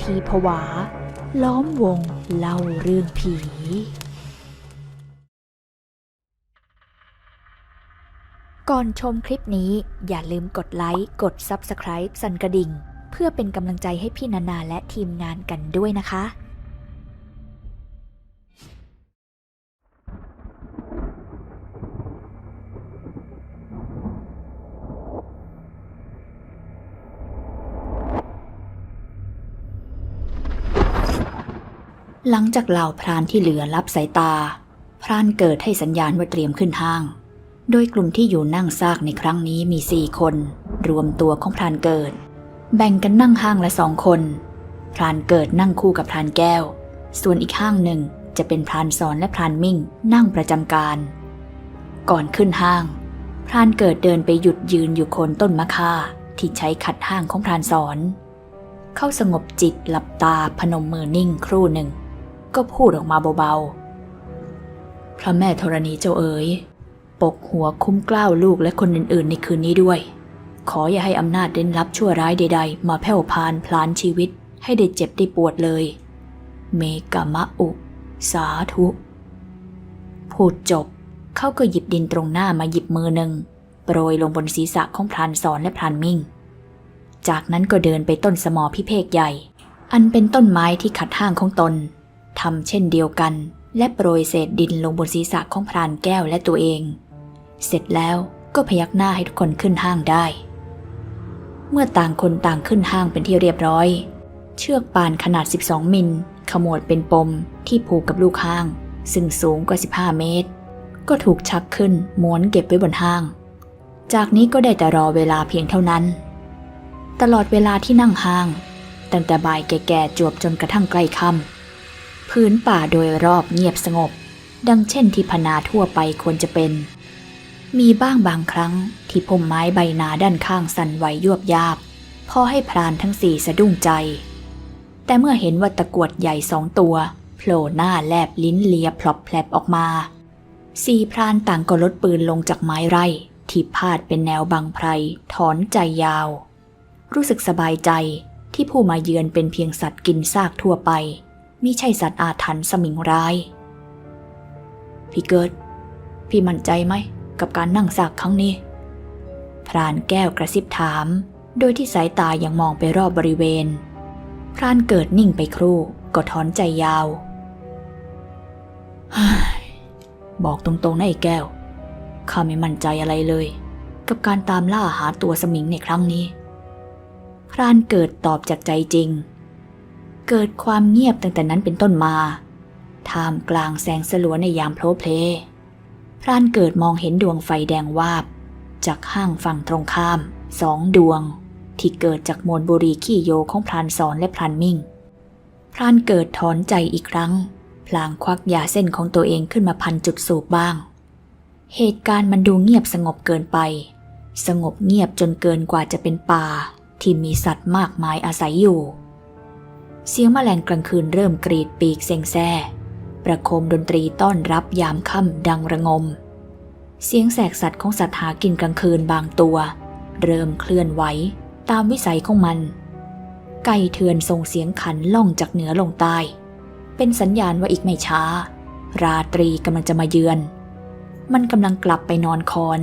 ทีผวา ล้อมวงเล่าเรื่องผี ก่อนชมคลิปนี้อย่าลืมกดไลค์ กด Subscribe สั่นกระดิ่ง เพื่อเป็นกำลังใจให้พี่นานาและทีมงานกันด้วยนะคะ หลังจากเหล่าพรานที่เหลือรับสายตา พรานเกิดให้สัญญาณว่าเตรียมขึ้นห้าง โดยกลุ่มที่อยู่นั่งซากในครั้งนี้มีสี่คน รวมตัวของพรานเกิด แบ่งกันนั่งห้างละสองคน พรานเกิดนั่งคู่กับพรานแก้ว ส่วนอีกห้างหนึ่งจะเป็นพรานสอนและพรานมิ่งนั่งประจำการ ก่อนขึ้นห้าง พรานเกิดเดินไปหยุดยืนอยู่โคนต้นมะค่าที่ใช้ขัดห้างของพรานสอน เข้าสงบจิตหลับตาพนมมือนิ่งครู่หนึ่ง ก็พูดออกมาเบาๆ พระแม่ธรณีเจ้าเอ๋ย ปกหัวคุ้มกล้าวลูกและคนอื่นๆ ในคืนนี้ด้วย ขออย่าให้อำนาจเร้นลับชั่วร้ายใด ๆ มาแผ่วพานพลานชีวิตให้ได้เจ็บได้ปวดเลย เมกามะอุ สาธุ พูดจบ เขาก็หยิบดินตรงหน้ามาหยิบมือหนึ่งโปรยลงบนศีรษะของพรานสอนและพรานมิ่ง จากนั้นก็เดินไปต้นสมอพิเภกใหญ่ อันเป็นต้นไม้ที่ขัดห้างของตน ทำเช่นเดียวกัน และโปรยเศษดินลงบนศีรษะของพรานแก้วและตัวเอง เสร็จแล้วก็พยักหน้าให้ทุกคนขึ้นห้างได้ เมื่อต่างคนต่างขึ้นห้างเป็นที่เรียบร้อย เชือกปานขนาด 12 มิล ขมวดเป็นปมที่ผูกกับลูกห้าง ซึ่งสูงกว่า 15 เมตร ก็ถูกชักขึ้นม้วนเก็บไว้บนห้าง จากนี้ก็ได้แต่รอเวลาเพียงเท่านั้น ตลอดเวลาที่นั่งห้าง ตั้งแต่บ่ายแก่ๆจวบจนกระทั่งใกล้ค่ำ พื้นป่าโดยรอบเงียบสงบ ดังเช่นที่พนาทั่วไปควรจะเป็น มีบ้างบางครั้งที่พุ่มไม้ใบนาด้านข้างสั่นไหวยวบยาบ พอให้พรานทั้งสี่สะดุ้งใจ แต่เมื่อเห็นว่าตะกรวดใหญ่สองตัวโผล่หน้าแลบลิ้นเลียพลอบแผลบออกมาสี่พรานต่างก็ลดปืนลงจากไม้ไร่ที่พาดเป็นแนวบังไพรถอนใจยาว รู้สึกสบายใจที่ผู้มาเยือนเป็นเพียงสัตว์กินซากทั่วไป มิใช่สัตว์อาถรรพ์สมิงร้าย พี่เกิด พี่มั่นใจไหมกับการนั่งซากครั้งนี้ พรานแก้วกระซิบถาม โดยที่สายตายังมองไปรอบบริเวณ พรานเกิดนิ่งไปครู่ก็ถอนใจยาว บอกตรงๆนะไอ้แก้ว ข้าไม่มั่นใจอะไรเลย กับการตามล่าหาตัวสมิงในครั้งนี้ พรานเกิดตอบจากใจจริง เกิดความเงียบตั้งแต่นั้นเป็นต้นมา ท่ามกลางแสงสลัวในยามโพลเพลพรานเกิดมองเห็นดวงไฟแดงวาบ จากห้างฝั่งตรงข้ามสองดวง ที่เกิดจากมวลบุรีขี้โยของพรานสอนและพรานมิ่ง พรานเกิดถอนใจอีกครั้ง พลางควักยาเส้นของตัวเองขึ้นมาพันจุดสูบบ้าง เหตุการณ์มันดูเงียบสงบเกินไป สงบเงียบจนเกินกว่าจะเป็นป่าที่มีสัตว์มากมายอาศัยอยู่ เสียงแมลงกลางคืนเริ่มกรีดปีกเซ็งแซ่ประโคมดนตรีต้อนรับยามค่ำดังระงม เสียงแสกสัตว์ของสัตว์หากินกลางคืนบางตัว เริ่มเคลื่อนไหวตามวิสัยของมัน ไก่เถื่อนส่งเสียงขันล่องจากเหนือลงใต้ เป็นสัญญาณว่าอีกไม่ช้า ราตรีกำลังจะมาเยือน มันกำลังกลับไปนอนคอน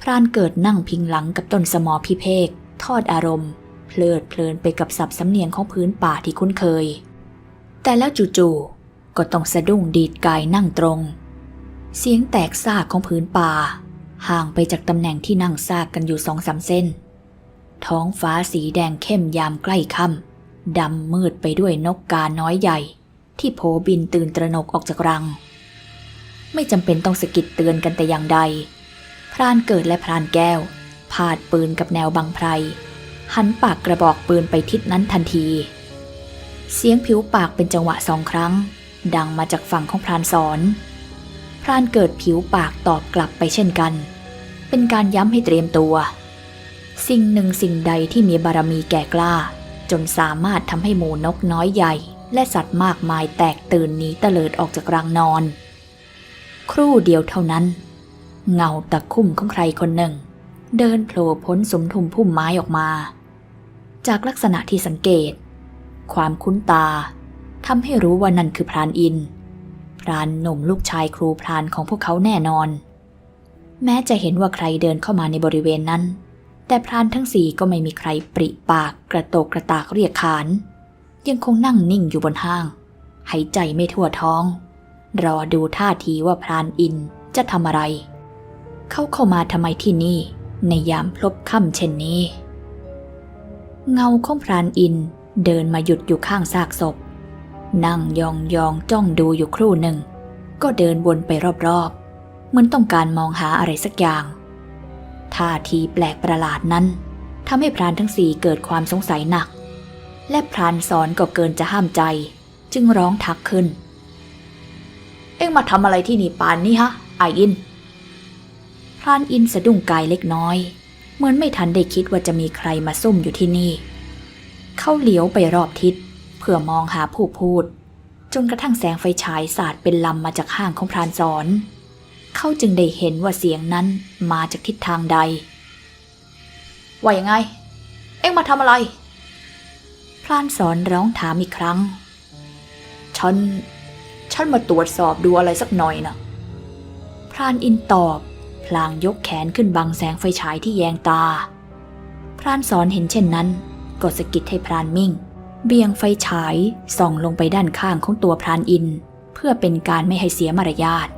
พรานเกิดนั่งพิงหลังกับต้นสมอพิเภกทอดอารมณ์ ลิดเพลินไปกับสับสำเนียงของพื้นป่าที่คุ้นเคย แต่แล้วจู่ๆก็ต้องสะดุ้งดีดกายนั่งตรง เสียงแตกซากของพื้นป่า ห่างไปจากตำแหน่งที่นั่งซากกันอยู่สองสามเส้น ท้องฟ้าสีแดงเข้มยามใกล้ค่ำดำมืดไปด้วยนกกาน้อยใหญ่ ที่โผบินตื่นตระหนกออกจากรัง ไม่จำเป็นต้องสะกิดเตือนกันแต่อย่างใดพรานเกิดและพรานแก้วพาดปืนกับแนวบังไพร หันปากกระบอกปืนไปทิศนั้นทันที เสียงผิวปากเป็นจังหวะสองครั้ง ดังมาจากฝั่งของพรานสอน พรานเกิดผิวปากตอบกลับไปเช่นกัน เป็นการย้ำให้เตรียมตัว สิ่งหนึ่งสิ่งใดที่มีบารมีแก่กล้า จนสามารถทำให้หมูนกน้อยใหญ่ และสัตว์มากมายแตกตื่นหนีเตลิดออกจากรังนอน ครู่เดียวเท่านั้น เงาตะคุ่มของใครคนหนึ่ง เดินโผล่พ้นสมทุมพุ่มไม้ออกมา จากลักษณะที่สังเกต ความคุ้นตาทำให้รู้ว่านั่นคือพรานอิน พรานหนุ่มลูกชายครูพรานของพวกเขาแน่นอน แม้จะเห็นว่าใครเดินเข้ามาในบริเวณนั้น แต่พรานทั้งสี่ก็ไม่มีใครปริปากกระโตกกระตากเรียกขาน ยังคงนั่งนิ่งอยู่บนห้าง หายใจไม่ทั่วท้อง รอดูท่าทีว่าพรานอินจะทำอะไร เขาเข้ามาทำไมที่นี่ ในยามพลบค่ำเช่นนี้ เงาของพรานอินเดินมาหยุดอยู่ข้างซากศพ นั่งยองยองจ้องดูอยู่ครู่หนึ่ง ก็เดินวนไปรอบๆ เหมือนต้องการมองหาอะไรสักอย่าง ท่าทีแปลกประหลาดนั้นทำให้พรานทั้งสี่เกิดความสงสัยหนัก และพรานสอนก็เกินจะห้ามใจ จึงร้องทักขึ้น เอ็งมาทำอะไรที่นี่ปานนี้ฮะไออิน พรานอินสะดุ้งกายเล็กน้อย เหมือนไม่ทันได้คิดว่าจะมีใครมาซุ่มอยู่ที่นี่ เขาเหลียวไปรอบทิศเพื่อมองหาผู้พูด จนกระทั่งแสงไฟฉายสาดเป็นลำมาจากห้างของพรานสอนเขาจึงได้เห็นว่าเสียงนั้นมาจากทิศทางใด ว่ายังไง เอ็งมาทำอะไร พรานสอนร้องถามอีกครั้ง ฉัน ฉันมาตรวจสอบดูอะไรสักหน่อยนะพรานอินตอบ พลางยกแขนขึ้นบังแสงไฟฉายที่แยงตา พรานสอนเห็นเช่นนั้น ก็สะกิดให้พรานมิ่ง เบี่ยงไฟฉายส่องลงไปด้านข้างของตัวพรานอิน เพื่อเป็นการไม่ให้เสียมารยาท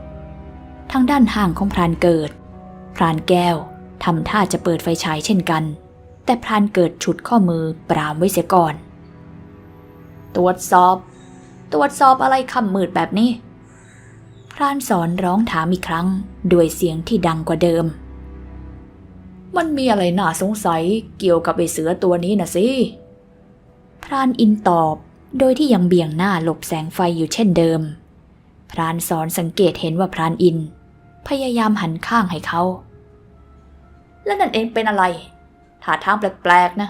ทางด้านห่างของพรานเกิด พรานแก้วทำท่าจะเปิดไฟฉายเช่นกัน แต่พรานเกิดฉุดข้อมือปรามไว้เสียก่อน ตรวจสอบ ตรวจสอบอะไรคำมืดแบบนี้ รานสอนร้องถามอีกครั้ง ด้วยเสียงที่ดังกว่าเดิม มันมีอะไรน่าสงสัยเกี่ยวกับไอเสือตัวนี้นะสิ พรานอินตอบโดยที่ยังเบี่ยงหน้าหลบแสงไฟอยู่เช่นเดิม พรานสอนสังเกตเห็นว่าพรานอิน พยายามหันข้างให้เขา แล้วนั่นเองเป็นอะไรท่าทางแปลกๆนะ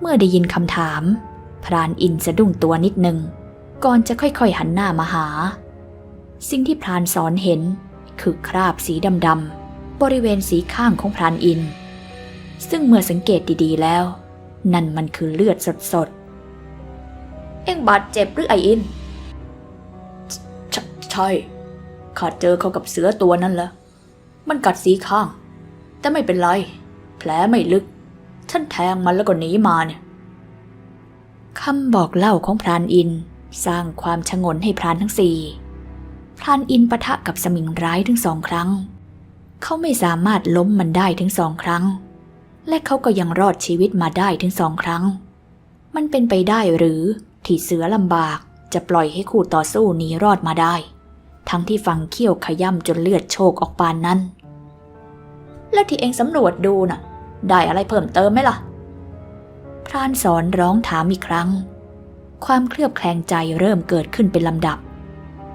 เมื่อได้ยินคำถาม พรานอินสะดุ้งตัวนิดหนึ่งก่อนจะค่อยๆหันหน้ามาหา สิ่งที่พรานสอนเห็นคือคราบสีดำๆบริเวณสีข้างของพรานอิน ซึ่งเมื่อสังเกตดีๆแล้ว นั่นมันคือเลือดสดๆ เอ็งบาดเจ็บหรือไออิน ใช,ช่ข้าเจอเขากับเสือตัวนั้นล้วมันกัดสีข้าง แต่ไม่เป็นไร แผลไม่ลึกฉันแทงมันแล้วก็หนีมาเนี่ยคำบอกเล่าของพรานอินสร้างความชงนให้พรานทั้งสี่ พรานอินปะทะกับสมิงร้ายถึงสองครั้ง เขาไม่สามารถล้มมันได้ถึงสองครั้ง และเขาก็ยังรอดชีวิตมาได้ถึงสองครั้ง มันเป็นไปได้หรือที่เสือลำบากจะปล่อยให้คู่ต่อสู้หนีรอดมาได้ ทั้งที่ฟังเขี้ยวขย่ำจนเลือดโชกออกปานนั้น แล้วที่เองสำรวจดูน่ะ ได้อะไรเพิ่มเติมไหมล่ะ พรานสอนร้องถามอีกครั้ง ความเคลือบแคลงใจเริ่มเกิดขึ้นเป็นลำดับ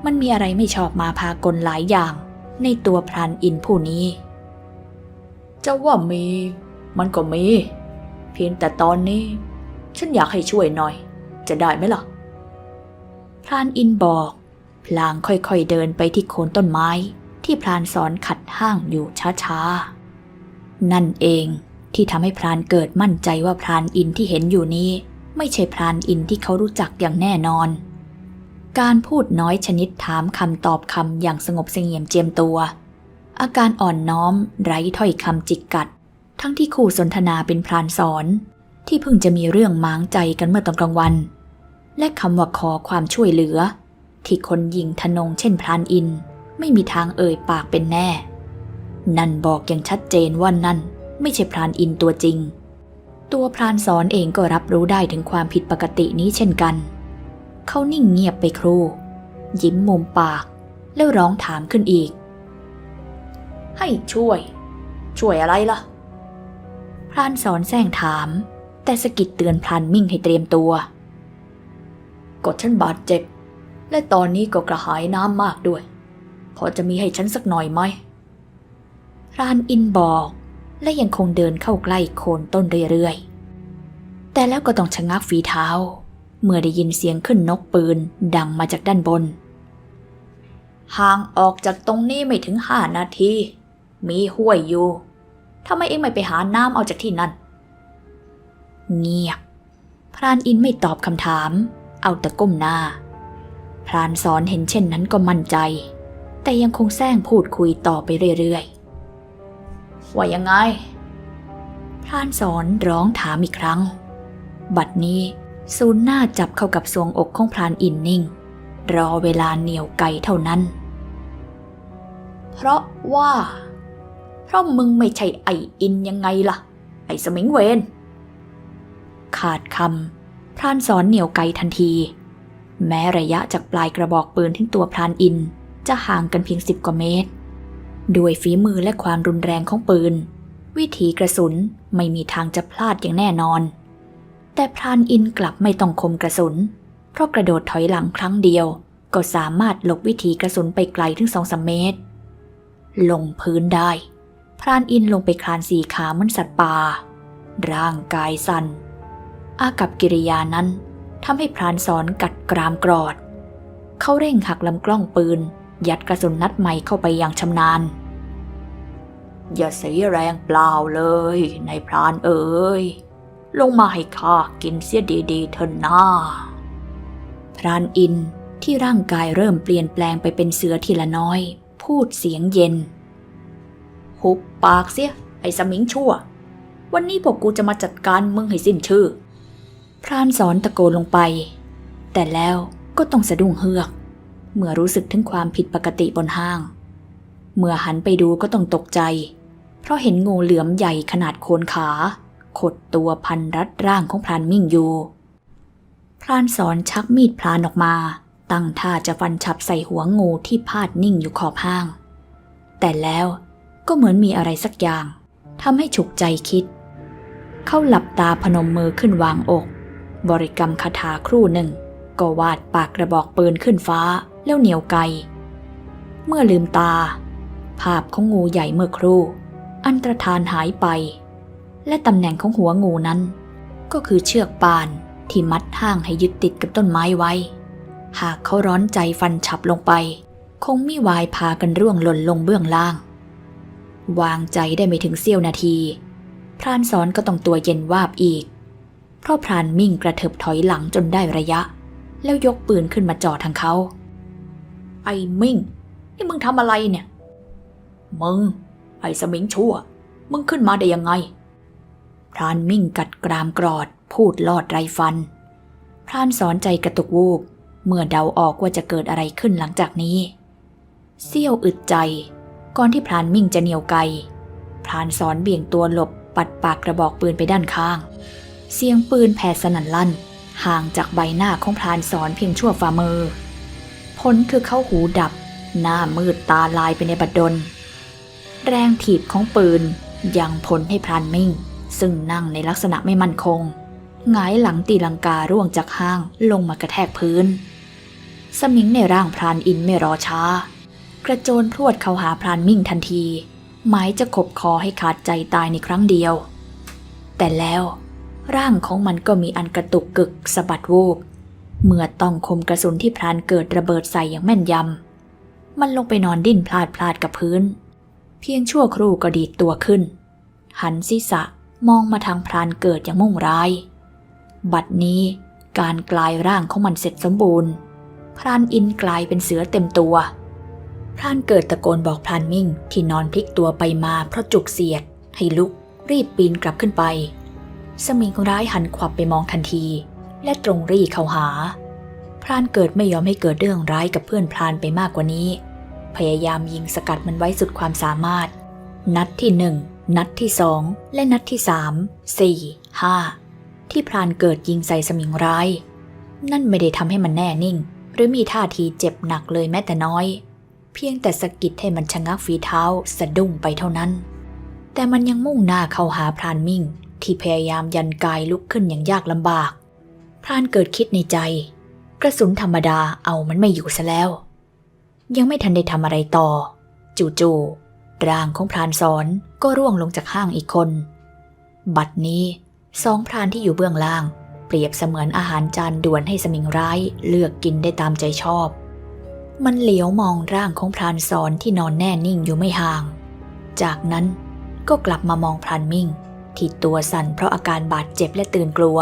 มันมีอะไรไม่ชอบมาพากลหลายอย่าง ในตัวพรานอินผู้นี้จะว่ามี มันก็มี เพียงแต่ตอนนี้ ฉันอยากให้ช่วยหน่อย จะได้ไหมล่ะ พรานอินบอก พลางค่อยๆเดินไปที่โคนต้นไม้ ที่พรานสอนขัดห้างอยู่ช้าๆ นั่นเองที่ทำให้พรานเกิดมั่นใจว่าพรานอินที่เห็นอยู่นี้ ไม่ใช่พรานอินที่เขารู้จักอย่างแน่นอน การพูดน้อยชนิดถามคำตอบคำอย่างสงบเสงี่ยมเจียมตัว อาการอ่อนน้อมไร้ถ้อยคำจิกกัด ทั้งที่คู่สนทนาเป็นพรานสอน ที่เพิ่งจะมีเรื่องม้างใจกันเมื่อตอนกลางวัน และคำว่าขอความช่วยเหลือ ที่คนยิงทนงเช่นพรานอิน ไม่มีทางเอ่ยปากเป็นแน่ นั่นบอกอย่างชัดเจนว่านั่นไม่ใช่พรานอินตัวจริง ตัวพรานสอนเองก็รับรู้ได้ถึงความผิดปกตินี้เช่นกันเเขานิ่งเงียบไปครู่ ยิ้มมุมปาก แล้วร้องถามขึ้นอีก ให้ช่วย ช่วยอะไรล่ะ พรานสอนแซงถาม แต่สะกิดเตือนพรานมิ่งให้เตรียมตัว กดฉันบาดเจ็บ และตอนนี้ก็กระหายน้ำมากด้วย พอจะมีให้ฉันสักหน่อยไหมพรานอินบอกและยังคงเดินเข้าใกล้โคนต้นเรื่อยๆ แต่แล้วก็ต้องชะงักฝีเท้า เมื่อได้ยินเสียงขึ้นนกปืนดังมาจากด้านบน ห่างออกจากตรงนี้ไม่ถึงห้านาที มีห้วยอยู่ทำไมเองไม่ไปหาน้ำเอาจากที่นั่น เงียบ พรานอินไม่ตอบคำถาม เอาแต่ก้มหน้า พรานสอนเห็นเช่นนั้นก็มั่นใจ แต่ยังคงแซงพูดคุยต่อไปเรื่อยๆ ว่ายังไง พรานสอนร้องถามอีกครั้ง บัดนี้ ซูนหน้าจับเข้ากับทรวงอกของพรานอินนิ่ง รอเวลาเหนียวไกเท่านั้น เพราะว่า เพราะมึงไม่ใช่ไออินยังไงล่ะ ไอสมิงเวน ขาดคำพรานสอนเหนียวไกทันที แม้ระยะจากปลายกระบอกปืนถึงตัวพรานอินจะห่างกันเพียงสิบกว่าเมตร ด้วยฝีมือและความรุนแรงของปืน วิถีกระสุนไม่มีทางจะพลาดอย่างแน่นอน แต่พรานอินกลับไม่ต้องคมกระสุน เพราะกระโดดถอยหลังครั้งเดียว ก็สามารถหลบวิถีกระสุนไปไกลถึงสองสมเมตร ลงพื้นได้ พรานอินลงไปคลานสี่ขาเหมือนสัตว์ป่า ร่างกายสัน่น อากับกิริยานั้นทำให้พรานสอนกัดกรามกรอด เขาเร่งหักลำกล้องปืน ยัดกระสุนนัดใหม่เข้าไปอย่างชำนาญ อย่าเสียแรงเปล่าเลย ในพรานเอ๋ย ลงมาให้ข้ากินเสียดีๆเถอะน้าพรานอินที่ร่างกายเริ่มเปลี่ยนแปลงไปเป็นเสือทีละน้อย พูดเสียงเย็น หุบปากเสีย ไอ้สมิงชั่ว วันนี้พวกกูจะมาจัดการมึงให้สิ้นชื่อ พรานสอนตะโกนลงไป แต่แล้วก็ต้องสะดุ้งเฮือก เมื่อรู้สึกถึงความผิดปกติบนห้าง เมื่อหันไปดูก็ต้องตกใจ เพราะเห็นงูเหลือมใหญ่ขนาดโคนขา ขดตัวพันรัดร่างของพรานมิ่งอยู่ พรานสอนชักมีดพลานออกมา ตั้งท่าจะฟันฉับใส่หัวงูที่พาดนิ่งอยู่ขอบห้าง แต่แล้วก็เหมือนมีอะไรสักอย่างทำให้ฉุกใจคิด เขาหลับตาพนมมือขึ้นวางอก บริกรรมคาถาครู่หนึ่ง ก็วาดปากกระบอกปืนขึ้นฟ้าแล้วเหนียวไก เมื่อลืมตา ภาพของงูใหญ่เมื่อครู่ อันตรธานหายไป และตำแหน่งของหัวงูนั้น ก็คือเชือกปานที่มัดห้างให้ยึดติดกับต้นไม้ไว้ หากเขาร้อนใจฟันฉับลงไป คงไม่วายพากันร่วงหล่นลงเบื้องล่าง วางใจได้ไม่ถึงเสี้ยวนาที พรานสอนก็ต้องตัวเย็นวาบอีก เพราะพรานมิ่งกระเถิบถอยหลังจนได้ระยะ แล้วยกปืนขึ้นมาจ่อทางเขา ไอ้มิ่ง นี่มึงทำอะไรเนี่ย มึง ไอ้สมิงชั่ว มึงขึ้นมาได้ยังไง พรานมิ่งกัดกรามกรอด พูดลอดไรฟัน พรานสอนใจกระตุกวูบเมื่อเดาออกว่าจะเกิดอะไรขึ้นหลังจากนี้เสี้ยวอึดใจ ก่อนที่พรานมิ่งจะเหนียวไกพรานสอนเบี่ยงตัวหลบปัดปากกระบอกปืนไปด้านข้าง เสียงปืนแผ่สนั่นลั่น ห่างจากใบหน้าของพรานสอนเพียงชั่วฝ่ามือ ผลคือเขาหูดับ หน้ามืดตาลายไปในบัดดล แรงถีบของปืนยังผลให้พรานมิ่ง ซึ่งนั่งในลักษณะไม่มั่นคงหงายหลังตีลังการ่วงจากห้างลงมากระแทกพื้น สมิงในร่างพรานอินไม่รอช้า กระโจนพรวดเข้าหาพรานมิ่งทันที หมายจะขบคอให้ขาดใจตายในครั้งเดียว แต่แล้ว ร่างของมันก็มีอันกระตุกกึกสะบัดวูบเมื่อต้องคมกระสุนที่พรานเกิดระเบิดใส่อย่างแม่นยำ มันลงไปนอนดิ้นพลาดพลาดกับพื้น เพียงชั่วครู่ก็ดีดตัวขึ้น หันศีรษะ มองมาทางพรานเกิดอย่างมุ่งร้าย บัดนี้การกลายร่างของมันเสร็จสมบูรณ์ พรานอินกลายเป็นเสือเต็มตัว พรานเกิดตะโกนบอกพรานมิ่งที่นอนพลิกตัวไปมาเพราะจุกเสียด ให้ลุกรีบปีนกลับขึ้นไป สมิงร้ายหันขวับไปมองทันที และตรงรีเข้าหา พรานเกิดไม่ยอมให้เกิดเรื่องร้ายกับเพื่อนพรานไปมากกว่านี้ พยายามยิงสกัดมันไว้สุดความสามารถ นัดที่หนึ่ง นัดที่สองและนัดที่สามสี่ห้าที่พรานเกิดยิงใส่สมิงร้าย นั่นไม่ได้ทำให้มันแน่นิ่ง หรือมีท่าทีเจ็บหนักเลยแม้แต่น้อย เพียงแต่สะกิดให้มันชะงักฝีเท้าสะดุ้งไปเท่านั้น แต่มันยังมุ่งหน้าเข้าหาพรานมิ่ง ที่พยายามยันกายลุกขึ้นอย่างยากลำบาก พรานเกิดคิดในใจ กระสุนธรรมดาเอามันไม่อยู่ซะแล้ว ยังไม่ทันได้ทำอะไรต่อ จู่ๆ ร่างของพรานสอนก็ร่วงลงจากห้างอีกคน บัดนี้สองพรานที่อยู่เบื้องล่าง เปรียบเสมือนอาหารจานด่วนให้สมิงร้ายเลือกกินได้ตามใจชอบ มันเหลียวมองร่างของพรานสอนที่นอนแน่นิ่งอยู่ไม่ห่าง จากนั้นก็กลับมามองพรานมิ่ง ที่ตัวสั่นเพราะอาการบาดเจ็บและตื่นกลัว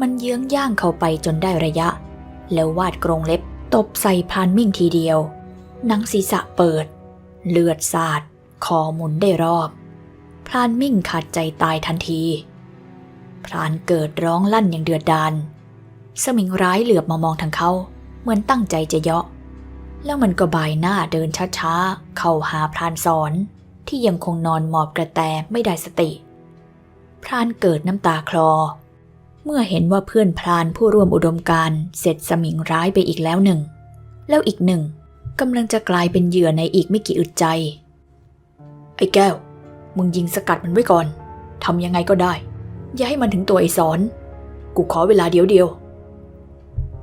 มันเยื้องย่างเข้าไปจนได้ระยะ แล้ววาดกรงเล็บตบใส่พรานมิ่งทีเดียวหนังศีรษะเปิด เลือดสาด คอหมุนได้รอบ พรานมิ่งขาดใจตายทันที พรานเกิดร้องลั่นอย่างเดือดดาลสมิงร้ายเหลือบมามองทางเขา เหมือนตั้งใจจะเยาะ แล้วมันก็บายหน้าเดินช้าๆ เข้าหาพรานสอนที่ยังคงนอนหมอบกระแตไม่ได้สติ พรานเกิดน้ำตาคลอ เมื่อเห็นว่าเพื่อนพรานผู้ร่วมอุดมการเสร็จสมิงร้ายไปอีกแล้วหนึ่ง แล้วอีกหนึ่ง กำลังจะกลายเป็นเหยื่อในอีกไม่กี่อึดใจ ไอ้แก้ว มึงยิงสกัดมันไว้ก่อน ทำยังไงก็ได้ อย่าให้มันถึงตัวไอ้สอน กูขอเวลาเดียวเดียว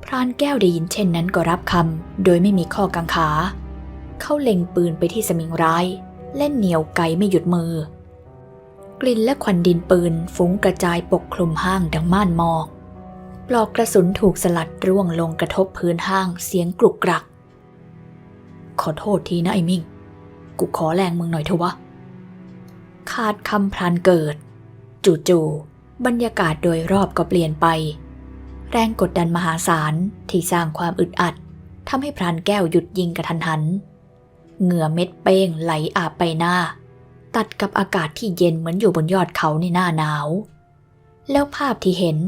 พรานแก้วได้ยินเช่นนั้นก็รับคำโดยไม่มีข้อกังขา เขาเล็งปืนไปที่สมิงร้ายเล่นเหนียวไกไม่หยุดมือ กลิ่นและควันดินปืนฟุ้งกระจายปกคลุมห้างดังม่านหมอก ปลอกกระสุนถูกสลัดร่วงลงกระทบพื้นห้างเสียงกรุกกรัก ขอโทษทีนะไอ้มิ่ง กูขอแรงมึงหน่อยเถอะวะ ขาดคำพรานเกิด จู่ๆบรรยากาศโดยรอบก็เปลี่ยนไป แรงกดดันมหาศาลที่สร้างความอึดอัดทำให้พรานแก้วหยุดยิงกระทันหัน เหงื่อเม็ดเป้งไหลอาบไปหน้า ตัดกับอากาศที่เย็นเหมือนอยู่บนยอดเขาในหน้าหนาว แล้วภาพที่เห็น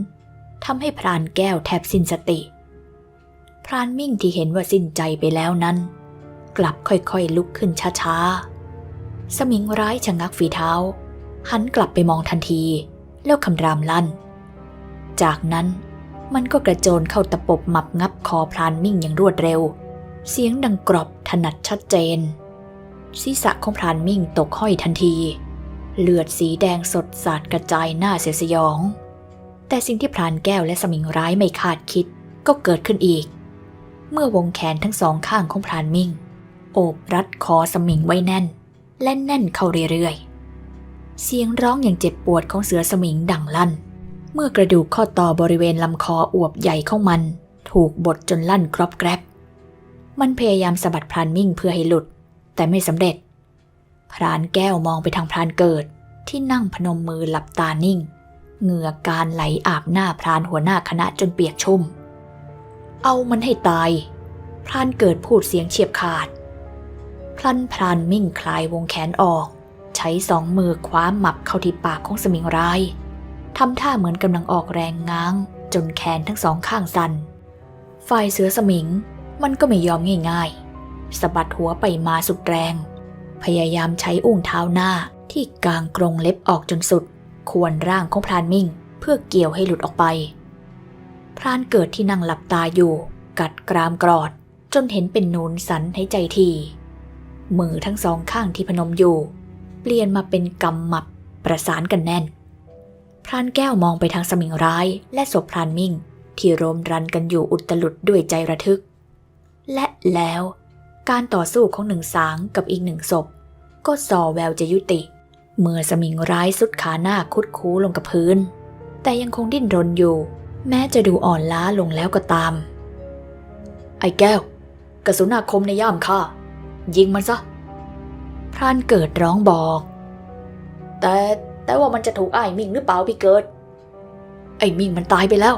ทำให้พรานแก้วแทบสิ้นสติ พรานมิ่งที่เห็นว่าสิ้นใจไปแล้วนั้น กลับค่อยๆลุกขึ้นช้าๆ สมิงร้ายชะงักฝีเท้า หันกลับไปมองทันที แล้วคำรามลั่น จากนั้นมันก็กระโจนเข้าตะปบหมับงับคอพรานมิ่งอย่างรวดเร็ว เสียงดังกรอบถนัดชัดเจน ศีรษะของพรานมิ่งตกห้อยทันที เลือดสีแดงสดสาดกระจายหน้าเสียสยอง แต่สิ่งที่พรานแก้วและสมิงร้ายไม่คาดคิดก็เกิดขึ้นอีก เมื่อวงแขนทั้งสองข้างของพรานมิ่ง โอบรัดคอสมิงไว้แน่น และแน่นเข้าเรื่อยๆ เสียงร้องอย่างเจ็บปวดของเสือสมิงดังลั่น เมื่อกระดูกข้อต่อบริเวณลำคออวบใหญ่ของมัน ถูกบดจนลั่นกรอบแกรบ มันพยายามสะบัดพรานมิ่งเพื่อให้หลุด แต่ไม่สำเร็จ พรานแก้วมองไปทางพรานเกิดที่นั่งพนมมือหลับตานิ่ง เหงื่อการไหลอาบหน้าพรานหัวหน้าคณะจนเปียกชุ่ม เอามันให้ตาย พรานเกิดพูดเสียงเฉียบขาด พลันพรานมิ่งคลายวงแขนออก ใช้สองมือคว้าหมับเข้าที่ปากของสมิงร้ายทำท่าเหมือนกำลังออกแรงง้าง จนแขนทั้งสองข้างสัน่นฝ่ายเสือสมิงมันก็ไม่ยอมง่ายๆสะบัดหัวไปมาสุดแรง พยายามใช้อุ้งเท้าหน้าที่กางกรงเล็บออกจนสุด ควรร่างของพรานมิ่งเพื่อเกี่ยวให้หลุดออกไป พรานเกิดที่นั่งหลับตาอยู่ กัดกรามกรอด จนเห็นเป็นนูนสันให้ใจที มือทั้งสองข้างที่พนมอยู่ เปลี่ยนมาเป็นกำหมับประสานกันแน่น พรานแก้วมองไปทางสมิงร้ายและศพพรานมิ่ง ที่รมรันกันอยู่อุตลุดด้วยใจระทึก และแล้วการต่อสู้ของหนึ่งสางกับอีกหนึ่งศพ ก็ส่อแววจะยุติ เมื่อสมิงร้ายสุดขาหน้าคุดคูลงกับพื้น แต่ยังคงดิ้นรนอยู่ แม้จะดูอ่อนล้าลงแล้วก็ตาม ไอ้แก้ว กระสุนอาคมในย่ามข้า ยิงมันซะ พรานเกิดร้องบอก แต่แต่ว่ามันจะถูกไอ้มิ่งหรือเปล่าพี่เกิด ไอ้มิ่งมันตายไปแล้ว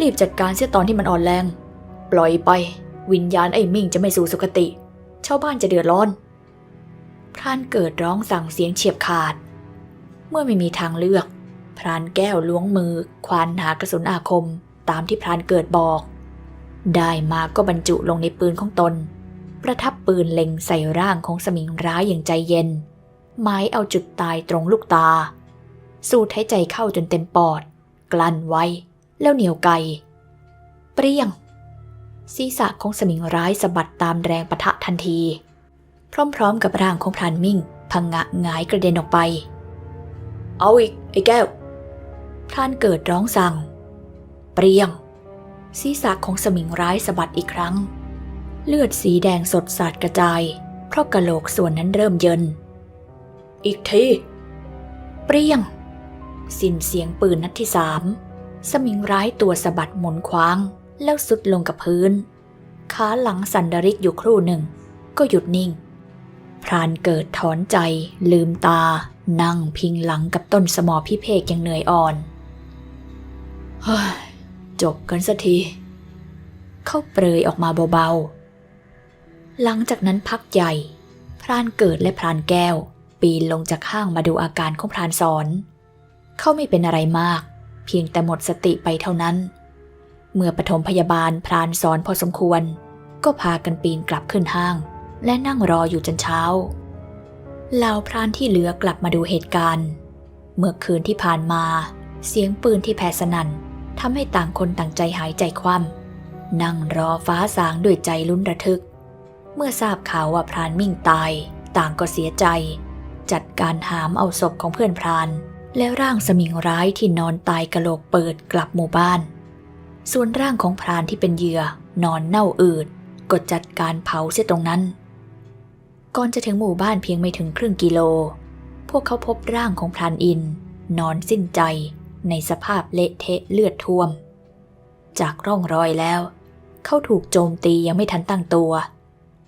รีบจัดการเสียตอนที่มันอ่อนแรง ปล่อยไป วิญญาณไอ้มิ่งจะไม่สู่สุคติชาวบ้านจะเดือดร้อน พรานเกิดร้องสั่งเสียงเฉียบขาด เมื่อไม่มีทางเลือก พรานแก้วล้วงมือ ควานหากระสุนอาคม ตามที่พรานเกิดบอก ได้มาก็บรรจุลงในปืนของตน ประทับปืนเล็งใส่ร่างของสมิงร้ายอย่างใจเย็น หมายเอาจุดตายตรงลูกตา สูดหายใจเข้าจนเต็มปอด กลั้นไว้ แล้วเหนียวไก เปรี้ยง ศีรษะของสมิงร้ายสะบัดตามแรงปะทะทันที พร้อมๆกับร่างของพรานมิ่ง พังงะงายกระเด็นออกไป เอาอีก ไอ้แก้วพรานเกิดร้องสั่ง เปรี้ยง ศีรษะของสมิงร้ายสะบัดอีกครั้ง เลือดสีแดงสดสาดกระจาย เพราะกะโหลกส่วนนั้นเริ่มเยิน อีกที เปรี้ยง สิ้นเสียงปืนนัดที่สามสมิงร้ายตัวสะบัดหมุนคว้าง แล้วสุดลงกับพื้น ขาหลังสันดาริกอยู่ครู่หนึ่ง ก็หยุดนิ่ง พรานเกิดถอนใจ ลืมตา นั่งพิงหลังกับต้นสมอพิเภกอย่างเหนื่อยอ่อนเฮ้ยจบกันสักที เขาเปรยออกมาเบาๆ หลังจากนั้นพักใหญ่ พรานเกิดและพรานแก้ว ปีนลงจากห้างมาดูอาการของพรานสอน เขาไม่เป็นอะไรมาก เพียงแต่หมดสติไปเท่านั้น เมื่อปฐมพยาบาลพรานสอนพอสมควร ก็พากันปีนกลับขึ้นห้าง และนั่งรออยู่จนเช้าเหล่าพรานที่เหลือกลับมาดูเหตุการณ์ เมื่อคืนที่ผ่านมา เสียงปืนที่แผ่สนั่นทำให้ต่างคนต่างใจหายใจคว่ำนั่งรอฟ้าสางด้วยใจลุ้นระทึก เมื่อทราบข่าวว่าพรานมิ่งตาย ต่างก็เสียใจ จัดการหามเอาศพของเพื่อนพราน และร่างสมิงร้ายที่นอนตายกะโหลกเปิดกลับหมู่บ้าน ส่วนร่างของพรานที่เป็นเหยื่อนอนเน่าอืดก็จัดการเผาเสียตรงนั้น ก่อนจะถึงหมู่บ้านเพียงไม่ถึงครึ่งกิโล พวกเขาพบร่างของพรานอิน นอนสิ้นใจ ในสภาพเละเทะเลือดท่วม จากร่องรอยแล้ว เขาถูกโจมตียังไม่ทันตั้งตัว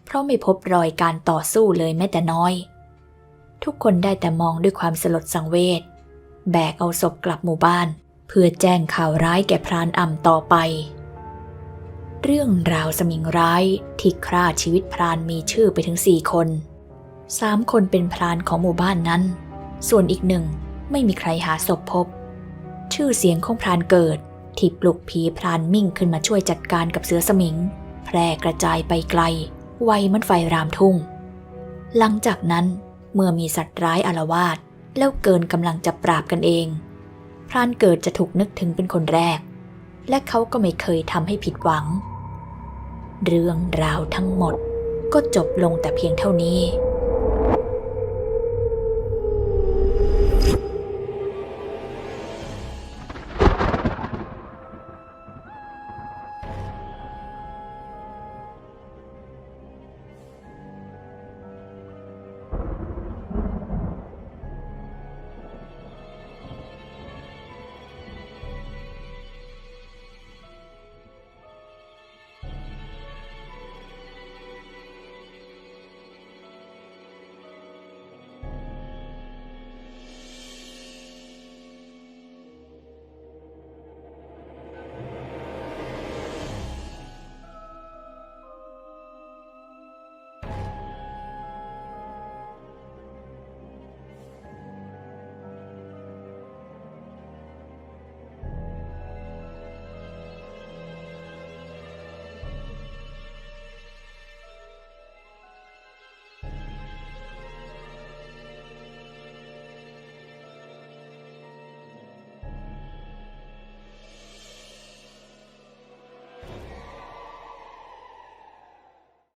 เพราะไม่พบรอยการต่อสู้เลยแม้แต่น้อย ทุกคนได้แต่มองด้วยความสลดสังเวช แบกเอาศพกลับหมู่บ้าน เพื่อแจ้งข่าวร้ายแก่พรานอ่ำต่อไป เรื่องราวสมิงร้ายที่ฆ่าชีวิตพรานมีชื่อไปถึงสี่คนสามคนเป็นพรานของหมู่บ้านนั้น ส่วนอีกหนึ่งไม่มีใครหาศพพบ ชื่อเสียงของพรานเกิดที่ปลุกผีพรานมิ่งขึ้นมาช่วยจัดการกับเสือสมิง แพร่กระจายไปไกล ไวมันไฟรามทุ่ง หลังจากนั้นเมื่อมีสัตว์ร้ายอารวาสแล้วเกินกำลังจะปราบกันเอง พรานเกิดจะถูกนึกถึงเป็นคนแรก และเขาก็ไม่เคยทำให้ผิดหวัง เรื่องราวทั้งหมดก็จบลงแต่เพียงเท่านี้